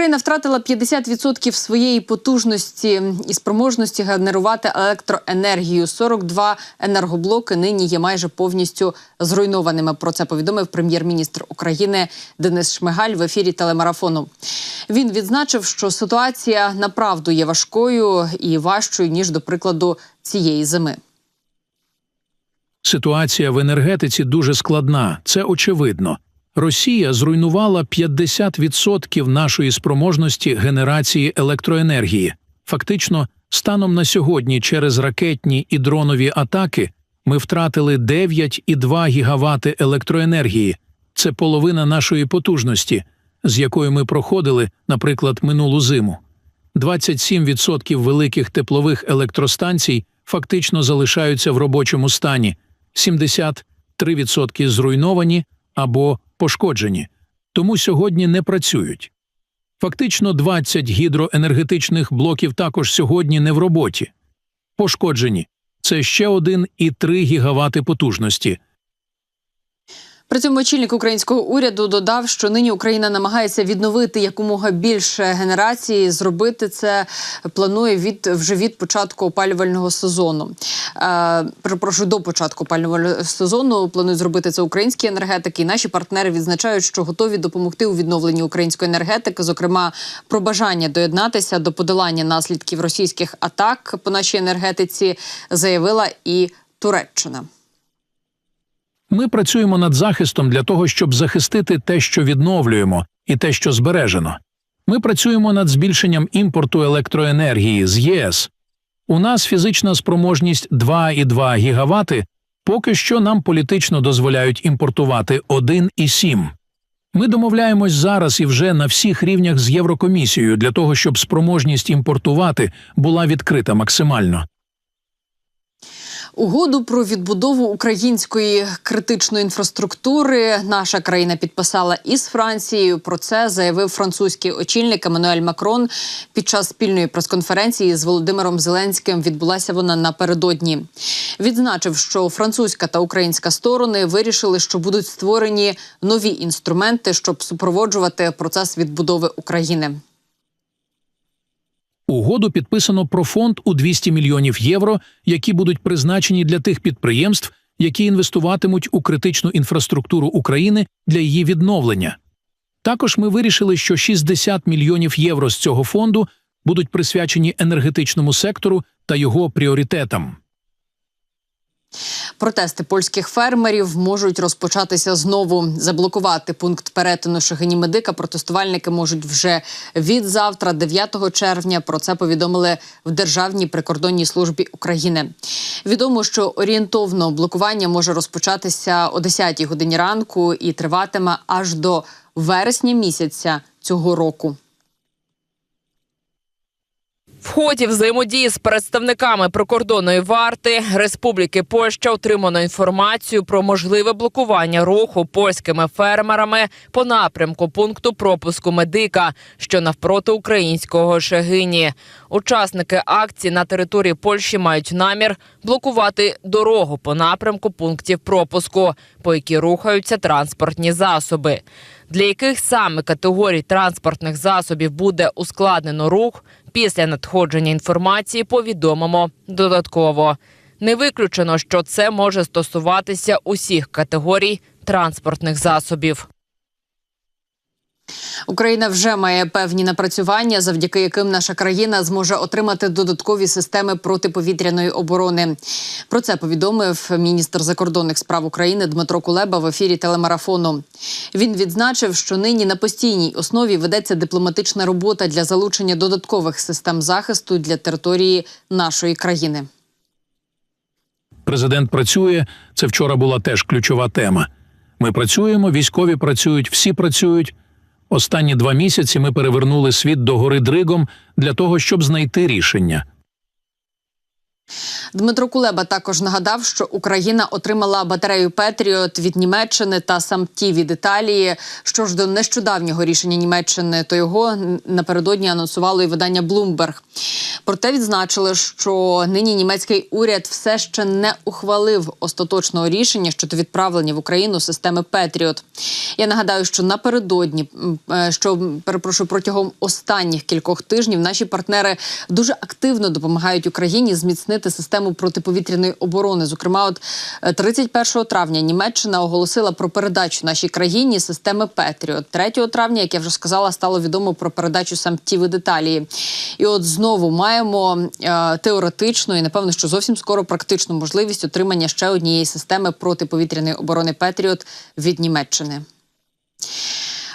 Україна втратила 50% своєї потужності і спроможності генерувати електроенергію. 42 енергоблоки нині є майже повністю зруйнованими. Про це повідомив прем'єр-міністр України Денис Шмигаль в ефірі телемарафону. Він відзначив, що ситуація направду є важкою і важчою ніж до прикладу цієї зими. Ситуація в енергетиці дуже складна, це очевидно. Росія зруйнувала 50% нашої спроможності генерації електроенергії. Фактично, станом на сьогодні через ракетні і дронові атаки ми втратили 9,2 гігавати електроенергії. Це половина нашої потужності, з якою ми проходили, наприклад, минулу зиму. 27% великих теплових електростанцій фактично залишаються в робочому стані, 73% зруйновані або пошкоджені, тому сьогодні не працюють. Фактично 20 гідроенергетичних блоків також сьогодні не в роботі. Пошкоджені це ще 1,3 гігавати потужності. При цьому очільник українського уряду додав, що нині Україна намагається відновити якомога більше генерації. Зробити це планує від вже від початку опалювального сезону. Е, перепрошую, до початку опалювального сезону планують зробити це українські енергетики. І наші партнери відзначають, що готові допомогти у відновленні української енергетики. Зокрема, про бажання доєднатися до подолання наслідків російських атак по нашій енергетиці заявила і Туреччина. Ми працюємо над захистом для того, щоб захистити те, що відновлюємо, і те, що збережено. Ми працюємо над збільшенням імпорту електроенергії з ЄС. У нас фізична спроможність 2,2 гігавати, поки що нам політично дозволяють імпортувати 1,7. Ми домовляємось зараз і вже на всіх рівнях з Єврокомісією для того, щоб спроможність імпортувати була відкрита максимально. Угоду про відбудову української критичної інфраструктури наша країна підписала із Францією. Про це заявив французький очільник Еммануель Макрон під час спільної прес-конференції з Володимиром Зеленським. Відбулася вона напередодні. Відзначив, що французька та українська сторони вирішили, що будуть створені нові інструменти, щоб супроводжувати процес відбудови України. Угоду підписано про фонд у 200 мільйонів євро, які будуть призначені для тих підприємств, які інвестуватимуть у критичну інфраструктуру України для її відновлення. Також ми вирішили, що 60 мільйонів євро з цього фонду будуть присвячені енергетичному сектору та його пріоритетам. Протести польських фермерів можуть розпочатися знову. Заблокувати пункт перетину Шагині-Медика протестувальники можуть вже від завтра, 9 червня. Про це повідомили в Державній прикордонній службі України. Відомо, що орієнтовно блокування може розпочатися о 10 годині ранку і триватиме аж до вересня місяця цього року. В ході взаємодії з представниками прикордонної варти Республіки Польща отримано інформацію про можливе блокування руху польськими фермерами по напрямку пункту пропуску медика, що навпроти українського Шегині. Учасники акції на території Польщі мають намір блокувати дорогу по напрямку пунктів пропуску, по якій рухаються транспортні засоби. Для яких саме категорій транспортних засобів буде ускладнено рух, після надходження інформації повідомимо додатково. Не виключено, що це може стосуватися усіх категорій транспортних засобів. Україна вже має певні напрацювання, завдяки яким наша країна зможе отримати додаткові системи протиповітряної оборони. Про це повідомив міністр закордонних справ України Дмитро Кулеба в ефірі телемарафону. Він відзначив, що нині на постійній основі ведеться дипломатична робота для залучення додаткових систем захисту для території нашої країни. Президент працює. Це вчора була теж ключова тема. Ми працюємо, військові працюють, всі працюють. Останні два місяці ми перевернули світ до гори Дригом для того, щоб знайти рішення. Дмитро Кулеба також нагадав, що Україна отримала батарею Петріот від Німеччини та самті від Італії. Що ж до нещодавнього рішення Німеччини, то його напередодні анонсувало і видання Bloomberg. Проте відзначили, що нині німецький уряд все ще не ухвалив остаточного рішення щодо відправлення в Україну системи Петріот. Я нагадаю, що напередодні, е, що перепрошую, протягом останніх кількох тижнів наші партнери дуже активно допомагають Україні зміцнити систему протиповітряної оборони. Зокрема, от е, 31 травня Німеччина оголосила про передачу нашій країні системи Петріот. 3 травня, як я вже сказала, стало відомо про передачу самтів від Італії. І от знову маємо е, теоретичну і напевно, що зовсім скоро практичну можливість отримання ще однієї системи протиповітряної оборони Петріот від Німеччини.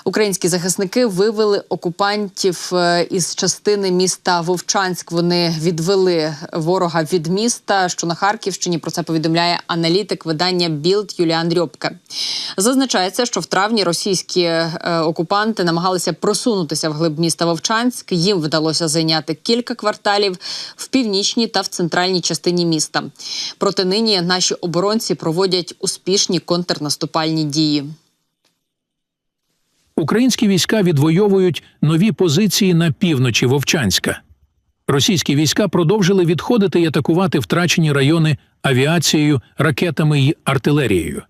Українські захисники вивели окупантів е, із частини міста Вовчанськ. Вони відвели ворога від міста, що на Харківщині. Про це повідомляє аналітик видання Білд Юліан Рьопке. Зазначається, що в травні російські е, окупанти намагалися просунутися в глиб міста Вовчанськ. Їм вдалося зайняти кілька кварталів в північній та в центральній частині міста. Проте нині наші оборонці проводять успішні контрнаступальні дії. Українські війська відвоюють нові позиції на півночі Вовчанська. Російські війська продовжили відходити і атакувати втрачені райони авіацією, ракетами і артилерією.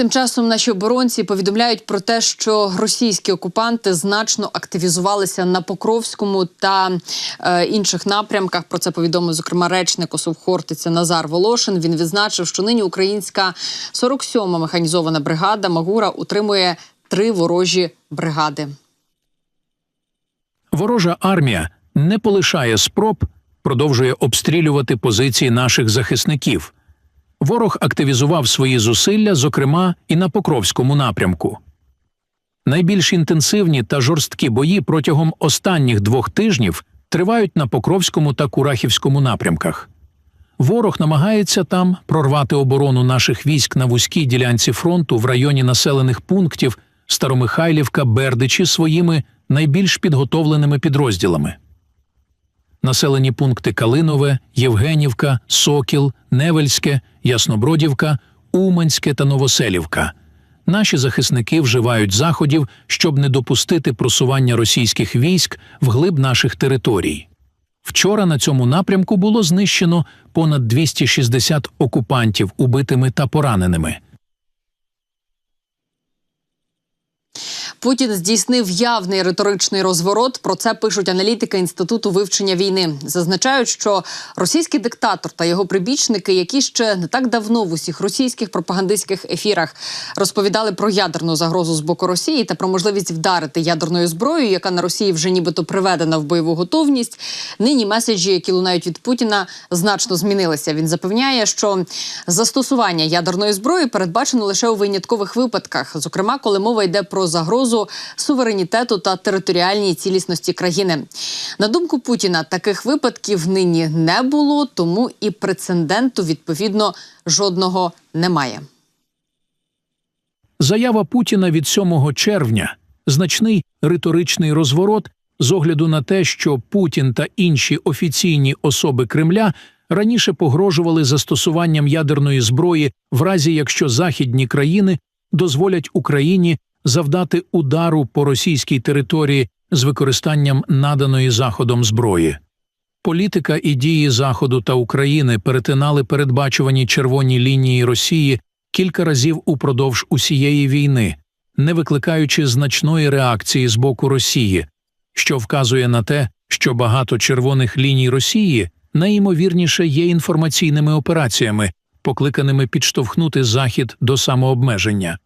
Тим часом наші оборонці повідомляють про те, що російські окупанти значно активізувалися на Покровському та е, інших напрямках. Про це повідомив зокрема речник ОСУВ Хортиця Назар Волошин. Він відзначив, що нині українська 47-ма механізована бригада Магура утримує три ворожі бригади. Ворожа армія не полишає спроб, продовжує обстрілювати позиції наших захисників. Ворог активізував свої зусилля, зокрема і на Покровському напрямку. Найбільш інтенсивні та жорсткі бої протягом останніх двох тижнів тривають на Покровському та Курахівському напрямках. Ворог намагається там прорвати оборону наших військ на вузькій ділянці фронту в районі населених пунктів Старомихайлівка, Бердичі своїми найбільш підготовленими підрозділами. Населені пункти Калинове, Євгенівка, Сокіл, Невельське, Яснобродівка, Уманське та Новоселівка. Наші захисники вживають заходів, щоб не допустити просування російських військ вглиб наших територій. Вчора на цьому напрямку було знищено понад 260 окупантів убитими та пораненими. Путін здійснив явний риторичний розворот. Про це пишуть аналітики інституту вивчення війни. Зазначають, що російський диктатор та його прибічники, які ще не так давно в усіх російських пропагандистських ефірах розповідали про ядерну загрозу з боку Росії та про можливість вдарити ядерною зброєю, яка на Росії вже нібито приведена в бойову готовність. Нині меседжі, які лунають від Путіна, значно змінилися. Він запевняє, що застосування ядерної зброї передбачено лише у виняткових випадках, зокрема, коли мова йде про загрозу суверенітету та територіальній цілісності країни. На думку Путіна, таких випадків нині не було, тому і прецеденту відповідно жодного немає. Заява Путіна від 7 червня значний риторичний розворот з огляду на те, що Путін та інші офіційні особи Кремля раніше погрожували застосуванням ядерної зброї в разі, якщо західні країни дозволять Україні завдати удару по російській території з використанням наданої Заходом зброї. Політика і дії Заходу та України перетинали передбачувані червоні лінії Росії кілька разів упродовж усієї війни, не викликаючи значної реакції з боку Росії, що вказує на те, що багато червоних ліній Росії найімовірніше є інформаційними операціями, покликаними підштовхнути Захід до самообмеження.